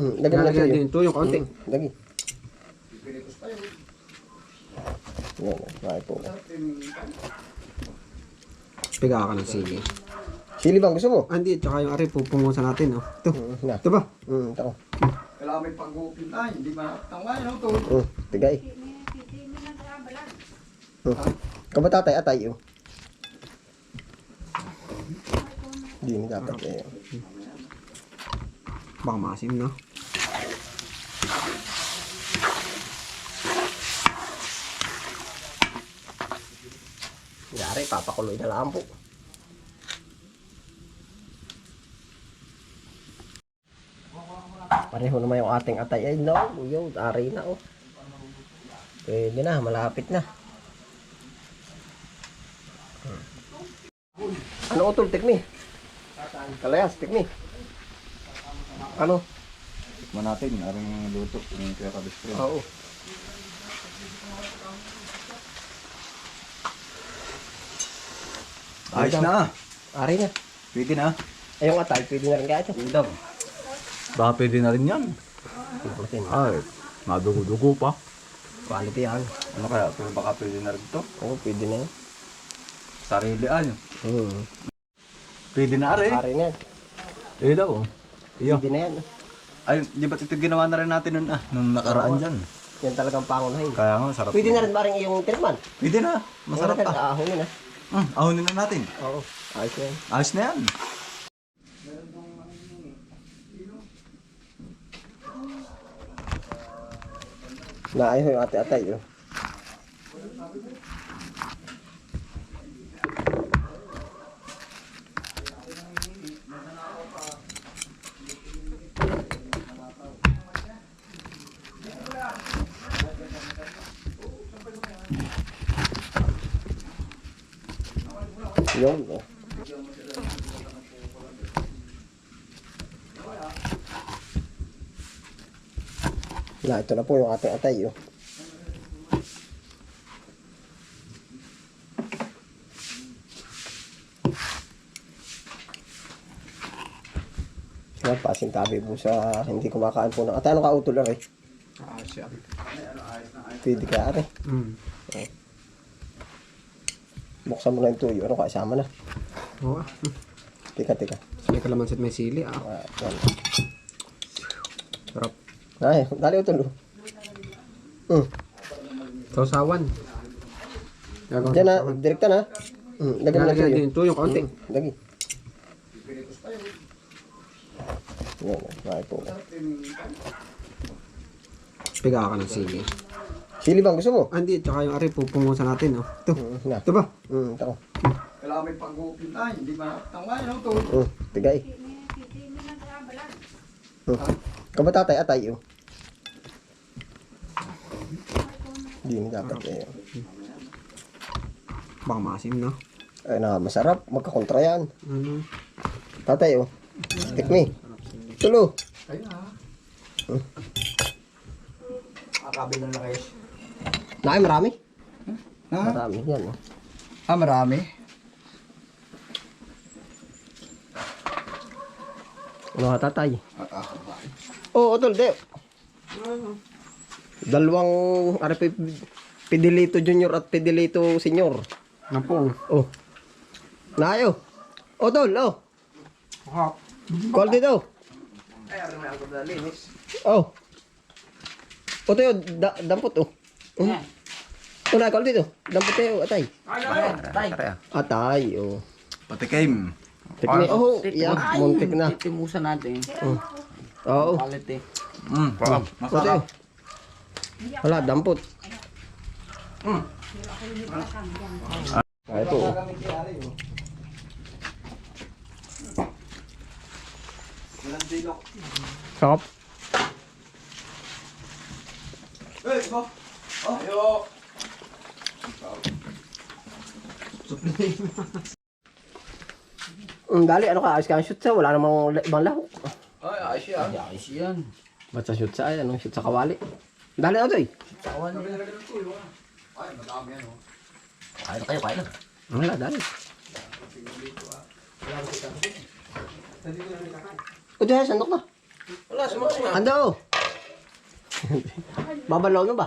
Mm, lagyan mo na Lalagyan tuyo. din ito yung konti. Mm, lagi. Yan, bakit po. Piga ka ng sili. Sili bang gusto mo? Ah, hindi. Tsaka yung ari, pupungusan natin. Oh. Ito. Mm, na. Ito ba? Mm, tako. Kailangan may pag-upin ay, hindi matangay, no? To. Mm, tigay. Mm. Kabatatay, atay, oh. Hindi na dapat eh. Baka maasim na. Yari, papakuloy na lang po. Pareho naman yung ating atay. Ay, no, yun, ari na, oh. Pwede na, malapit na. Hmm. Ano utol, tikmi? Kalayas, tikmi. Ano? Tikman natin, aring luto, yung kaya kabis Oo. Ayos na. Ari na. Pwede na. Ay, yung atay, pwede na rin kaya ito. Pwede. Baka pwede na rin yan. Importante. Ay, madugo-dugo pa. Quality yan. Ano kaya? Pero baka pwede na rin to. Oo, pwede na yan. Sarili ano. Hmm. Pwede na rin. Ari na yan. Eh daw. Iyo. Pwede na yan. Ay, di ba ito ginawa na rin natin nun ah, nung nakaraan dyan. Yan talagang pangunahin. Kaya nga, sarap. Pwede na rin ba rin yung tirman? Pwede na. Masarap pa. Ahonin na. Hmm, ahonin na natin. Oo. Ayos na yan. Ayos na yan. Naayos yung ate-atay. Oh. Oh. Na, ito na po yung ating atay. Oh. Yan, pasintabi po sa hindi kumakain po ng atay. Ano ka utol eh? Ah, siya. Pwede ka are. Mm. Buksan mo na yung tuyo. Ano ka? Isama na. Oo. Tika, tika. May kalamansi at may sili. Ah. Ah, yan. Sarap. Ay, dali utol. oh. Hmm. Sausawan. Gagawin Diyan na, sausawan. direkta na. Hmm, lagyan mo na Lalagyan tuyo. ito yung konti. Hmm, lagi. Yan, bakit po. Piga ka ng sili. Sili bang gusto mo? Ah, hindi. Tsaka yung ari, pupungusan natin. Oh. Ito. Hmm, na. Ito ba? Hmm, tako. Kailangan may pag-upin ay, hindi matangay, no? To. Hmm, tigay. Hmm. Kabatatay, atay, oh. Hindi na dapat eh. Baka maasim na. Ay na, masarap. Magkakontra yan. Ano? Tatay, oh. Stick me. Tulo. Akabil na lang kayo. Nakay, marami. Ha? Marami. Yan, oh. Ah, marami. Ano ka, tatay? Ah, ah, Oo, oh, tol, de. Dalawang RP Pidilito Junior at Pidilito Senior. Ano po? Oh. Nayo. Oh, tol, oh. Hop. Call dito. Oh. O tayo, da, dampot, oh. Oh. Oh, na, call dito. Dampot tayo, atay. Atay, oh. Patikim. Tikmi, oh, yan, muntik na. Titimusan natin. Oo. Quality. Mm, Oh, tayo. Wala, dampot. Ah, ito, oh. Sarap. Hey, go. Yo. Mm, dali, ano ka, ayos ka ang shoot sa, wala namang la- ibang lahok. Ay, ayos yan. Ayos yan. Ba't sa shoot sa, ano, shoot sa kawali. Dali, ano, toy? Tawan. Ay, madami yan, oh. Kain na kayo, kain na. Wala, dali. O, diyan, sandok na. Wala, sumasunod. Ando! Babalaw na ba?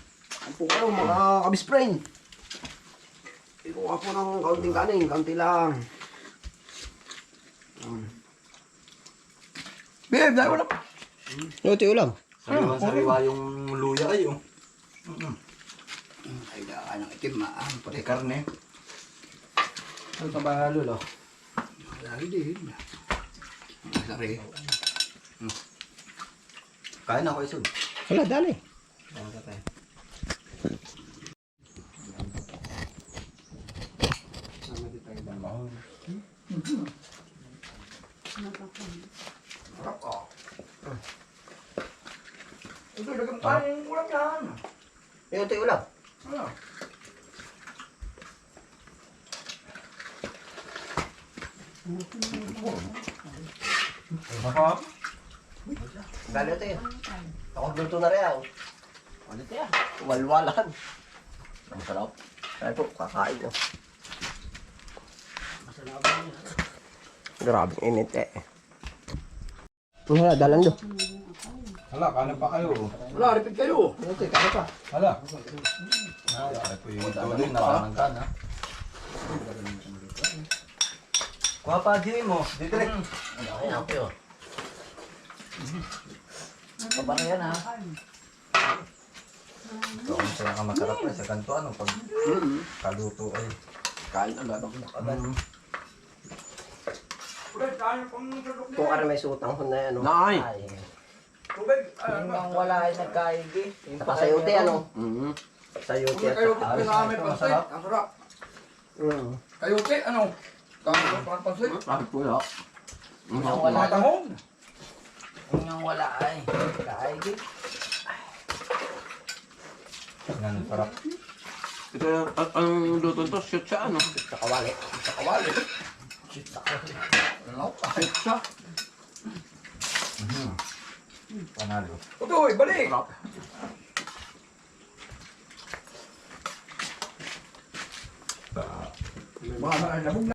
Ang po kayo, mga kabisprain. Ikuha po ng kaunting kanin, kaunti lang. Babe, dahil wala pa. Luti ulam. Sariwa, sariwa yung luya ay oh. Ay, daan ng itim ah. Pati karne. Ano ka ba, Lolo? Lagi din. Masari. Kain ako isun. Wala, dali. Ito, lagyan mo kain yung ulam yan. Luti ulam. Masarap. Dali ito yun. Ako luto na rin ako. Ulit yan. Walwalan. Masarap. Kaya po, kakain ko. Grabe, init eh. Wala, dalang do. Hala, kanan pa kayo. Wala, repeat kayo. Luti, kaya pa. Hala. Ay, po yung ito din, nakanangkan ha. Kuha pa, Jimmy mo. Dito rin. Ay, ako yun. Paano yan ha? Ito, ang saya ka masarap na sa kanto. Ano, pag kaluto ay. Kain agad ako nakagad. Mm. Kung ara may sutang ko na yan, no? Nay! Ay. Yung ang wala ay nagkaigi. Saka sayote, ano? Mm-hmm. Sayote at saka. pinamit pa masarap. Ang sarap. Mm. Kayote, ano? Kami ng panpansit. Bakit po yun? Yung ang wala. Matahong. Yung ang wala ay nagkaigi. Yan, sarap. Ito, ang- ang luto to, shoot siya, ano? Sa kawali. Sa kawali. Ano? Kahit siya. Panalo. Utoy, balik! Na, nabog na.